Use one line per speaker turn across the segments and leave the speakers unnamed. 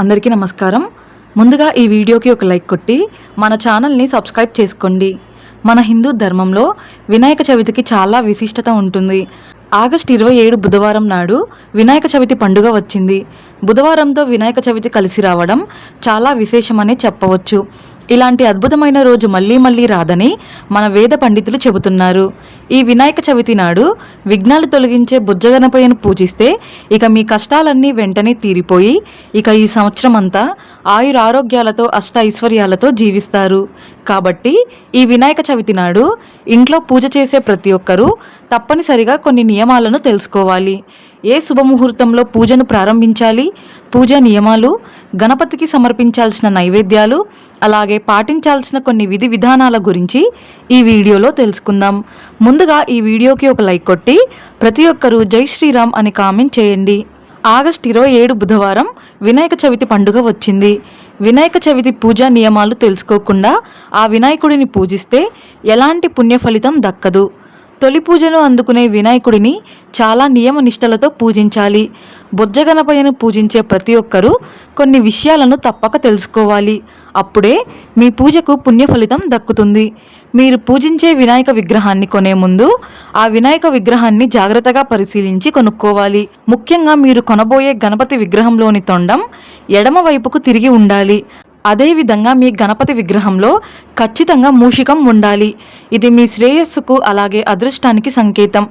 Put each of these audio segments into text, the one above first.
అందరికీ నమస్కారం. ముందుగా ఈ వీడియోకి ఒక లైక్ కొట్టి మన ఛానల్ని సబ్స్క్రైబ్ చేసుకోండి. మన హిందూ ధర్మంలో వినాయక చవితికి చాలా విశిష్టత ఉంటుంది. ఆగస్ట్ ఇరవై ఏడు బుధవారం నాడు వినాయక చవితి పండుగ వచ్చింది. బుధవారంతో వినాయక చవితి కలిసి రావడం చాలా విశేషమనే చెప్పవచ్చు. ఇలాంటి అద్భుతమైన రోజు మళ్ళీ మళ్ళీ రాదని మన వేద పండితులు చెబుతున్నారు. ఈ వినాయక చవితి నాడు విఘ్నాలు తొలగించే బుజ్జగణపయ్యను పూజిస్తే ఇక మీ కష్టాలన్నీ వెంటనే తీరిపోయి ఇక ఈ సంవత్సరం అంతా ఆయురారోగ్యాలతో అష్ట ఐశ్వర్యాలతో జీవిస్తారు. కాబట్టి ఈ వినాయక చవితి నాడు ఇంట్లో పూజ చేసే ప్రతి ఒక్కరూ తప్పనిసరిగా కొన్ని నియమాలను తెలుసుకోవాలి. ఏ శుభముహూర్తంలో పూజను ప్రారంభించాలి? పూజ నియమాలు గణపతికి సమర్పించాల్సిన నైవేద్యాలు అలాగే పాటించాల్సిన కొన్ని విధి విధానాల గురించి ఈ వీడియోలో తెలుసుకుందాం. ముందుగా ఈ వీడియోకి ఒక లైక్ కొట్టి ప్రతి ఒక్కరూ జై శ్రీరామ్ అని కామెంట్ చేయండి. ఆగస్ట్ ఇరవై ఏడు బుధవారం వినాయక చవితి పండుగ వచ్చింది. వినాయక చవితి పూజా నియమాలు తెలుసుకోకుండా ఆ వినాయకుడిని పూజిస్తే ఎలాంటి పుణ్య ఫలితం దక్కదు. తొలి పూజను అందుకునే వినాయకుడిని చాలా నియమ నిష్టలతో పూజించాలి. బుజ్జగణపయ్యను పూజించే ప్రతి ఒక్కరూ కొన్ని విషయాలను తప్పక తెలుసుకోవాలి. అప్పుడే మీ పూజకు పుణ్య ఫలితం దక్కుతుంది. మీరు పూజించే వినాయక విగ్రహాన్ని కొనే ముందు ఆ వినాయక విగ్రహాన్ని జాగ్రత్తగా పరిశీలించి కొనుక్కోవాలి. ముఖ్యంగా మీరు కొనబోయే గణపతి విగ్రహంలోని తొండం ఎడమ వైపుకు తిరిగి ఉండాలి. అదేవిధంగా మీ గణపతి విగ్రహంలో ఖచ్చితంగా మూషికం ఉండాలి. ఇది మీ శ్రేయస్సుకు అలాగే అదృష్టానికి సంకేతం.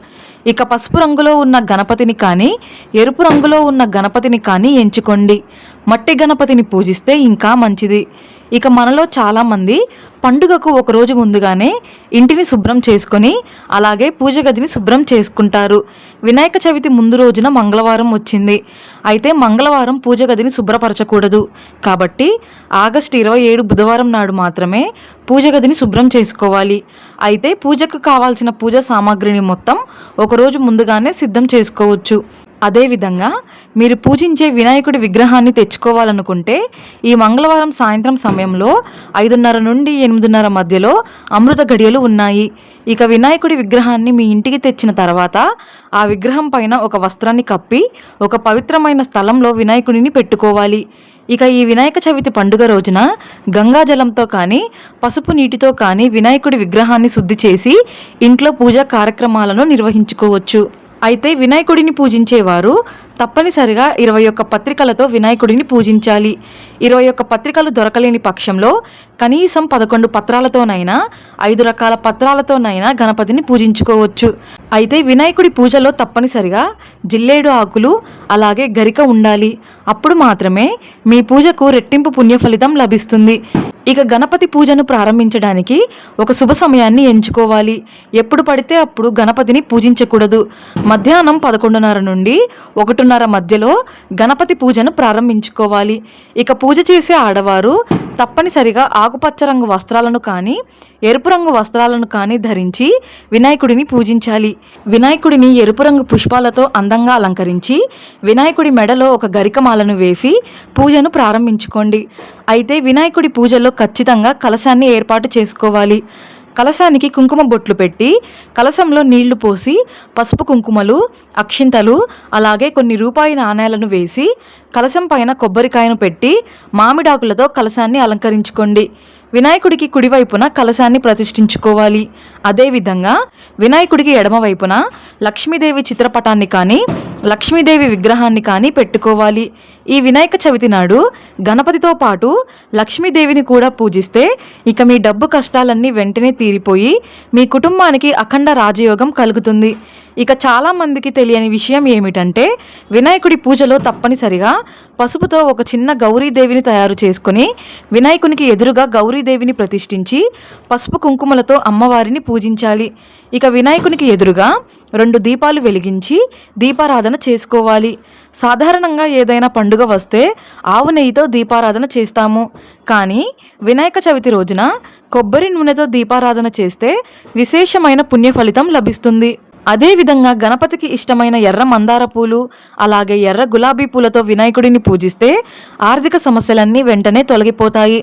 ఇక పసుపు రంగులో ఉన్న గణపతిని కానీ ఎరుపు రంగులో ఉన్న గణపతిని కానీ ఎంచుకోండి. మట్టి గణపతిని పూజిస్తే ఇంకా మంచిది. ఇక మనలో చాలామంది పండుగకు ఒక రోజు ముందుగానే ఇంటిని శుభ్రం చేసుకొని అలాగే పూజ గదిని శుభ్రం చేసుకుంటారు. వినాయక చవితి ముందు రోజున మంగళవారం వచ్చింది. అయితే మంగళవారం పూజ గదిని శుభ్రపరచకూడదు. కాబట్టి ఆగస్టు ఇరవై ఏడు బుధవారం నాడు మాత్రమే పూజ గదిని శుభ్రం చేసుకోవాలి. అయితే పూజకు కావాల్సిన పూజ సామాగ్రిని మొత్తం ఒకరోజు ముందుగానే సిద్ధం చేసుకోవచ్చు. అదేవిధంగా మీరు పూజించే వినాయకుడి విగ్రహాన్ని తెచ్చుకోవాలనుకుంటే ఈ మంగళవారం సాయంత్రం సమయంలో ఐదున్నర నుండి ఎనిమిదిన్నర మధ్యలో అమృత గడియలు ఉన్నాయి. ఇక వినాయకుడి విగ్రహాన్ని మీ ఇంటికి తెచ్చిన తర్వాత ఆ విగ్రహం పైన ఒక వస్త్రాన్ని కప్పి ఒక పవిత్రమైన స్థలంలో వినాయకుడిని పెట్టుకోవాలి. ఇక ఈ వినాయక చవితి పండుగ రోజున గంగాజలంతో కానీ పసుపు నీటితో కానీ వినాయకుడి విగ్రహాన్ని శుద్ధి చేసి ఇంట్లో పూజా కార్యక్రమాలను నిర్వహించుకోవచ్చు. అయితే వినాయకుడిని పూజించేవారు తప్పనిసరిగా ఇరవై ఒక్క పత్రికలతో వినాయకుడిని పూజించాలి. ఇరవై ఒక్క పత్రికలు దొరకలేని పక్షంలో కనీసం పదకొండు పత్రాలతోనైనా ఐదు రకాల పత్రాలతోనైనా గణపతిని పూజించుకోవచ్చు. అయితే వినాయకుడి పూజలో తప్పనిసరిగా జిల్లేడు ఆకులు అలాగే గరిక ఉండాలి. అప్పుడు మాత్రమే మీ పూజకు రెట్టింపు పుణ్య ఫలితం లభిస్తుంది. ఇక గణపతి పూజను ప్రారంభించడానికి ఒక శుభ సమయాన్ని ఎంచుకోవాలి. ఎప్పుడు పడితే అప్పుడు గణపతిని పూజించకూడదు. మధ్యాహ్నం పదకొండున్నర నుండి ఒకటిన్నర మధ్యలో గణపతి పూజను ప్రారంభించుకోవాలి. ఇక పూజ చేసే ఆడవారు తప్పనిసరిగా ఆకుపచ్చ రంగు వస్త్రాలను కానీ ఎరుపు రంగు వస్త్రాలను కానీ ధరించి వినాయకుడిని పూజించాలి. వినాయకుడిని ఎరుపు రంగు పుష్పాలతో అందంగా అలంకరించి వినాయకుడి మెడలో ఒక గరికమాలను వేసి పూజను ప్రారంభించుకోండి. అయితే వినాయకుడి పూజలో ఖచ్చితంగా కలశాన్ని ఏర్పాటు చేసుకోవాలి. కలశానికి కుంకుమ బొట్లు పెట్టి కలశంలో నీళ్ళు పోసి పసుపు కుంకుమలు అక్షింతలు అలాగే కొన్ని రూపాయి నాణేలను వేసి కలశం పైన కొబ్బరికాయను పెట్టి మామిడాకులతో కలశాన్ని అలంకరించుకోండి. వినాయకుడికి కుడివైపున కలశాన్ని ప్రతిష్ఠించుకోవాలి. అదేవిధంగా వినాయకుడికి ఎడమవైపున లక్ష్మీదేవి చిత్రపటాన్ని కానీ లక్ష్మీదేవి విగ్రహాన్ని కానీ పెట్టుకోవాలి. ఈ వినాయక చవితి నాడు గణపతితో పాటు లక్ష్మీదేవిని కూడా పూజిస్తే ఇక మీ డబ్బు కష్టాలన్నీ వెంటనే తీరిపోయి మీ కుటుంబానికి అఖండ రాజయోగం కలుగుతుంది. ఇక చాలామందికి తెలియని విషయం ఏమిటంటే వినాయకుడి పూజలో తప్పనిసరిగా పసుపుతో ఒక చిన్న గౌరీదేవిని తయారు చేసుకొని వినాయకునికి ఎదురుగా గౌరీదేవిని ప్రతిష్ఠించి పసుపు కుంకుమలతో అమ్మవారిని పూజించాలి. ఇక వినాయకునికి ఎదురుగా రెండు దీపాలు వెలిగించి దీపారాధన చేసుకోవాలి. సాధారణంగా ఏదైనా పండుగ వస్తే ఆవు నెయ్యితో దీపారాధన చేస్తాము. కానీ వినాయక చవితి రోజున కొబ్బరి నూనెతో దీపారాధన చేస్తే విశేషమైన పుణ్య ఫలితం లభిస్తుంది. అదేవిధంగా గణపతికి ఇష్టమైన ఎర్ర మందార పూలు అలాగే ఎర్ర గులాబీ పూలతో వినాయకుడిని పూజిస్తే ఆర్థిక సమస్యలన్నీ వెంటనే తొలగిపోతాయి.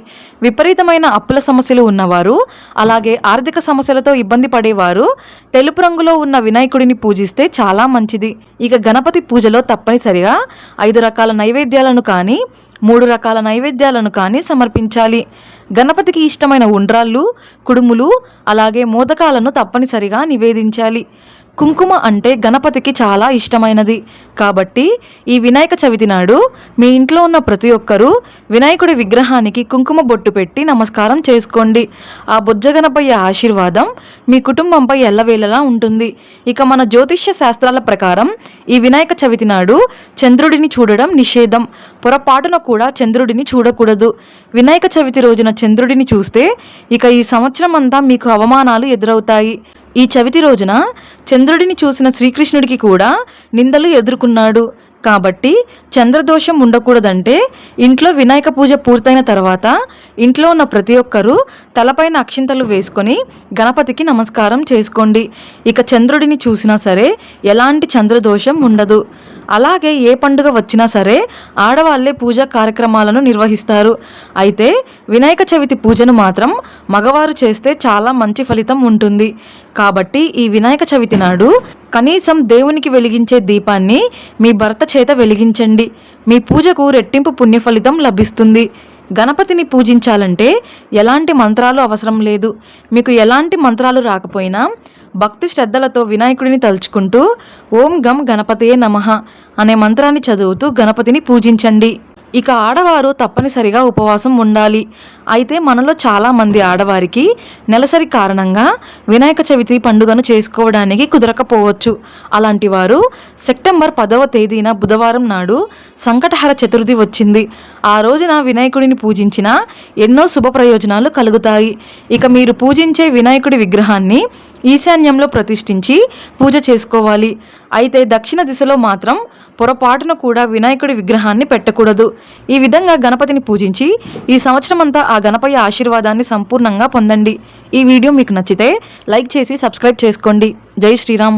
విపరీతమైన అప్పుల సమస్యలు ఉన్నవారు అలాగే ఆర్థిక సమస్యలతో ఇబ్బంది పడేవారు తెలుపు రంగులో ఉన్న వినాయకుడిని పూజిస్తే చాలా మంచిది. ఇక గణపతి పూజలో తప్పనిసరిగా ఐదు రకాల నైవేద్యాలను కానీ మూడు రకాల నైవేద్యాలను కానీ సమర్పించాలి. గణపతికి ఇష్టమైన ఉండ్రాళ్ళు కుడుములు అలాగే మోదకాలను తప్పనిసరిగా నివేదించాలి. కుంకుమ అంటే గణపతికి చాలా ఇష్టమైనది. కాబట్టి ఈ వినాయక చవితి నాడు మీ ఇంట్లో ఉన్న ప్రతి ఒక్కరూ వినాయకుడి విగ్రహానికి కుంకుమ బొట్టు పెట్టి నమస్కారం చేసుకోండి. ఆ బుజ్జగణపయ్య ఆశీర్వాదం మీ కుటుంబంపై ఎల్లవేళలా ఉంటుంది. ఇక మన జ్యోతిష్య శాస్త్రాల ప్రకారం ఈ వినాయక చవితి నాడు చంద్రుడిని చూడడం నిషేధం. పొరపాటున కూడా చంద్రుడిని చూడకూడదు. వినాయక చవితి రోజున చంద్రుడిని చూస్తే ఇక ఈ సంవత్సరం అంతా మీకు అవమానాలు ఎదురవుతాయి. ఈ చవితి రోజున చంద్రుడిని చూసిన శ్రీకృష్ణుడికి కూడా నిందలు ఎదుర్కొన్నాడు. కాబట్టి చంద్రదోషం ఉండకూడదంటే ఇంట్లో వినాయక పూజ పూర్తయిన తర్వాత ఇంట్లో ఉన్న ప్రతి ఒక్కరూ తలపైన అక్షింతలు వేసుకొని గణపతికి నమస్కారం చేసుకోండి. ఇక చంద్రుడిని చూసినా సరే ఎలాంటి చంద్రదోషం ఉండదు. అలాగే ఏ పండుగ వచ్చినా సరే ఆడవాళ్ళే పూజా కార్యక్రమాలను నిర్వహిస్తారు. అయితే వినాయక చవితి పూజను మాత్రం మగవారు చేస్తే చాలా మంచి ఫలితం ఉంటుంది. కాబట్టి ఈ వినాయక చవితి నాడు కనీసం దేవునికి వెలిగించే దీపాన్ని మీ భర్త చేత వెలిగించండి. మీ పూజకు రెట్టింపు పుణ్యఫలితం లభిస్తుంది. గణపతిని పూజించాలంటే ఎలాంటి మంత్రాలు అవసరం లేదు. మీకు ఎలాంటి మంత్రాలు రాకపోయినా భక్తి శ్రద్ధలతో వినాయకుడిని తలుచుకుంటూ ఓం గం గణపతియే నమః అనే మంత్రాన్ని చదువుతూ గణపతిని పూజించండి. ఇక ఆడవారు తప్పనిసరిగా ఉపవాసం ఉండాలి. అయితే మనలో చాలామంది ఆడవారికి నెలసరి కారణంగా వినాయక చవితి పండుగను చేసుకోవడానికి కుదరకపోవచ్చు. అలాంటి వారు సెప్టెంబర్ పదవ తేదీన బుధవారం నాడు సంకటహర చతుర్థి వచ్చింది. ఆ రోజున వినాయకుడిని పూజించిన ఎన్నో శుభ ప్రయోజనాలు కలుగుతాయి. ఇక మీరు పూజించే వినాయకుడి విగ్రహాన్ని ఈశాన్యంలో ప్రతిష్ఠించి పూజ చేసుకోవాలి. అయితే దక్షిణ దిశలో మాత్రం పొరపాటున కూడా వినాయకుడి విగ్రహాన్ని పెట్టకూడదు. ఈ విధంగా గణపతిని పూజించి ఈ సంవత్సరం అంతా ఆ గణపయ్య ఆశీర్వాదాన్ని సంపూర్ణంగా పొందండి. ఈ వీడియో మీకు నచ్చితే లైక్ చేసి సబ్స్క్రైబ్ చేసుకోండి. జై శ్రీరామ్.